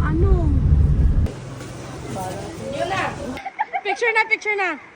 Ano? Picture na, picture na.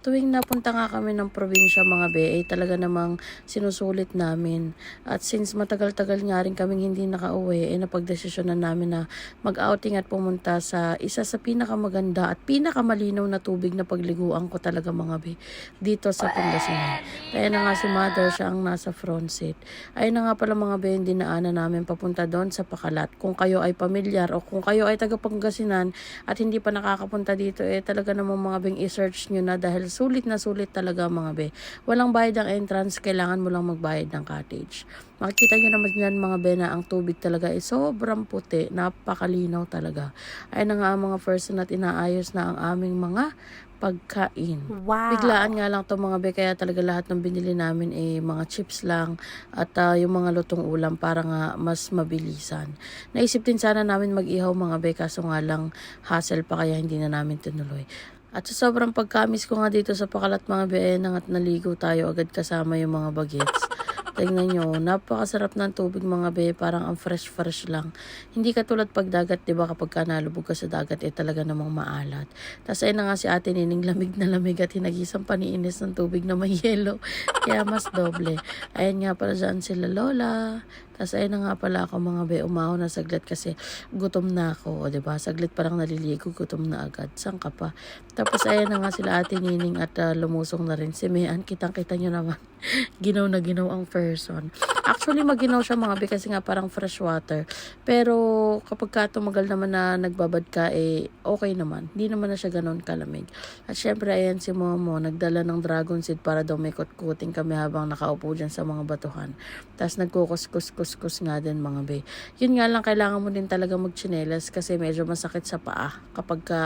Tuwing napunta nga kami ng probinsya mga be, ay talaga namang sinusulit namin. At since matagal-tagal nga rin kaming hindi nakauwi, ay napagdesisyonan namin na mag-outing at pumunta sa isa sa pinakamaganda at pinakamalinaw na tubig na pagliguan ko talaga mga be, dito sa Pangasinan. Kaya na nga si mother, siya ang nasa front seat. Ayun na nga pala mga be, yung dinaanan namin papunta doon sa Pakalat. Kung kayo ay pamilyar o kung kayo ay taga Pangasinan at hindi pa nakakapunta dito, eh talaga namang mga beng i-search nyo na dahil sulit na sulit talaga mga be. Walang bayad ang entrance, kailangan mo lang magbayad ng cottage. Makikita nyo naman yan mga be na ang tubig talaga ay sobrang puti, napakalinaw talaga. Ay na nga ang mga person at inaayos na ang aming mga pagkain. Wow. Biglaan nga lang to mga be, kaya talaga lahat ng binili namin eh mga chips lang at ah, yung mga lutong ulam para nga mas mabilisan. Naisip din sana namin mag-ihaw mga be, kaso nga lang hassle pa kaya hindi na namin tinuloy. At sa sobrang pagkamis ko nga dito sa pakalat mga be, eh, nang at naligo tayo agad kasama yung mga bagets. Tingnan nyo, napakasarap ng tubig mga be, parang ang fresh-fresh lang. Hindi katulad pag dagat, di ba kapag ka nalubog ka sa dagat, eh talaga namang maalat. Tapos ayun na nga si ate nining lamig na lamig at hinagisang paniinis ng tubig na may yelo. Kaya mas doble. Ayun nga pala dyan sila lola. Tapos ayun na nga pala ako mga be, umaho na saglit kasi gutom na ako, o ba? Saglit pa lang naliligo, gutom na agad. Saan ka pa? Tapos ayun na nga sila ate Nining at ah, lumusong na rin si Mayan. Kitang-kita nyo naman. Ginaw na ginaw ang person. Actually, maginaw siya mga kasi nga parang fresh water. Pero kapag ka tumagal naman na nagbabad ka, eh okay naman. Hindi naman na siya ganun kalamig. At syempre, ayan si Momo, nagdala ng dragon seed para daw may kutkuting kami habang nakaupo dyan sa mga batuhan. Tapos nagkukus-kus-kus nga din mga be. Yun nga lang, kailangan mo din talaga magchinelas kasi medyo masakit sa paa kapag ka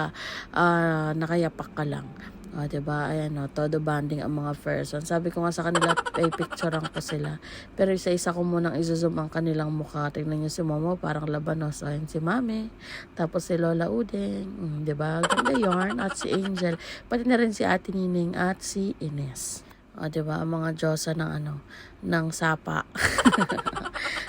ah, nakayapak ka lang. O, oh, diba? Ayan, o, todo banding ang mga person. Sabi ko nga sa kanila, ay picturean ko sila. Pero isa-isa ko munang izozoom ang kanilang mukha. Tingnan nyo si Momo, parang labanos. Ayan si Mami. Tapos si Lola Udeng. Mm, diba? Ganda yarn. At si Angel. Pati na rin si Ate Nining at si Ines. O, diba? Ang mga Diyosa ng ano, ng sapa.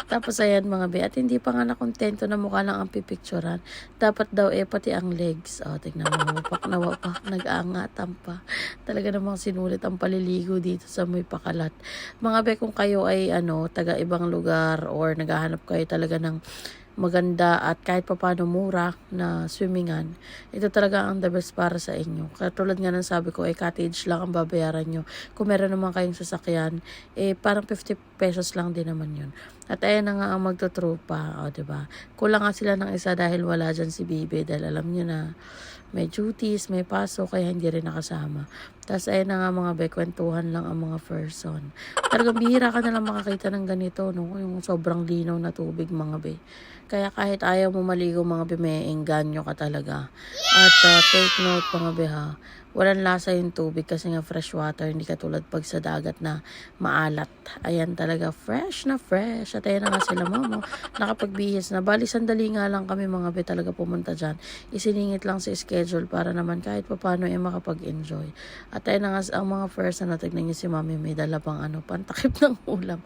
Tapos ayan mga be, at hindi pa nga nakontento na mukha lang ang pipicturan. Dapat daw eh pati ang legs. O, tignan mo, wapak na wapak, nag-aangatan pa. Talaga namang sinulit ang paliligo dito sa may pakalat. Mga be, kung kayo ay ano, taga ibang lugar or naghahanap kayo talaga ng maganda at kahit papano mura na swimmingan, ito talaga ang the best para sa inyo. Katulad nga ng sabi ko, eh cottage lang ang babayaran nyo. Kung meron naman kayong sasakyan, eh parang 50 pesos lang din naman yun. At ayan na nga ang magtutrupa, o ba diba? Kulang nga sila ng isa dahil wala dyan si Bibi dahil alam nyo na may duties, may paso, kaya hindi rin nakasama. Tapos ayun na nga mga bekwentuhan lang ang mga person. Talagang bihira ka na lang makakita ng ganito, no? Yung sobrang linaw na tubig mga be. Kaya kahit ayaw mo maligo mga be, may engganyo ka talaga. At uh, take note mga be ha, walang lasa yung tubig kasi nga fresh water, hindi katulad pag sa dagat na maalat. Ayan talaga, fresh na fresh. At ayan na nga sila mamo, nakapagbihis na. Bali, sandali nga lang kami mga be talaga pumunta dyan. Isiningit lang sa schedule para naman kahit papano eh makapag-enjoy. At ayun na nga ang mga first na tignan niyo si mami may dala pang ano, pantakip ng ulam.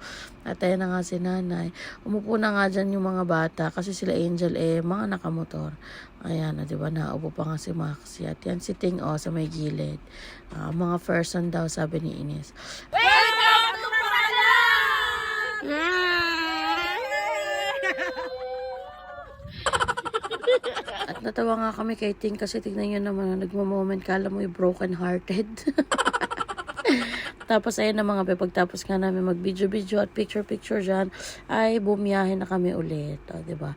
At ayun na nga si nanay. Umupo na nga dyan yung mga bata kasi sila Angel eh mga nakamotor. Ayan na, di ba? Naupo pa nga si Maxi. At yan si Ting O sa may gilid. Ah, mga person daw, sabi ni Ines. At natawa nga kami kay Ting kasi tignan nyo naman, nagmo-moment kala mo yung broken hearted. Tapos ayun na mga be, pagtapos nga namin mag-video-video at picture-picture dyan, ay bumiyahe na kami ulit. O, ba diba?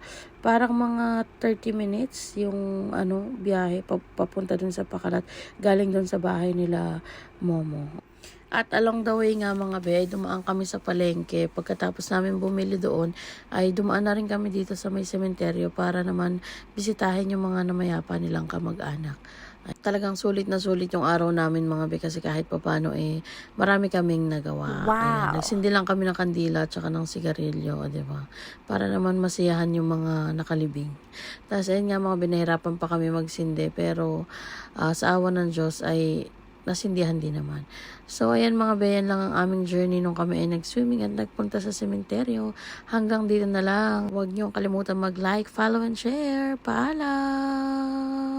Parang mga 30 minutes yung ano, biyahe papunta dun sa Pakalat, galing dun sa bahay nila Momo. At along the way nga mga be, ay dumaan kami sa palengke. Pagkatapos namin bumili doon, ay dumaan na rin kami dito sa may sementeryo para naman bisitahin yung mga namayapa nilang kamag-anak. Ay, talagang sulit na sulit yung araw namin mga be kasi kahit papano eh marami kaming nagawa. Wow. Ayan, nagsindi lang kami ng kandila at saka ng sigarilyo, di ba? Para naman masiyahan yung mga nakalibing. Tapos ayun nga mga binahirapan pa kami magsindi pero ah, sa awa ng Diyos ay nasindihan din naman. So, ayan mga bayan lang ang aming journey nung kami ay nag-swimming at nagpunta sa sementeryo. Hanggang dito na lang. Huwag niyong kalimutan mag-like, follow, and share. Paalam!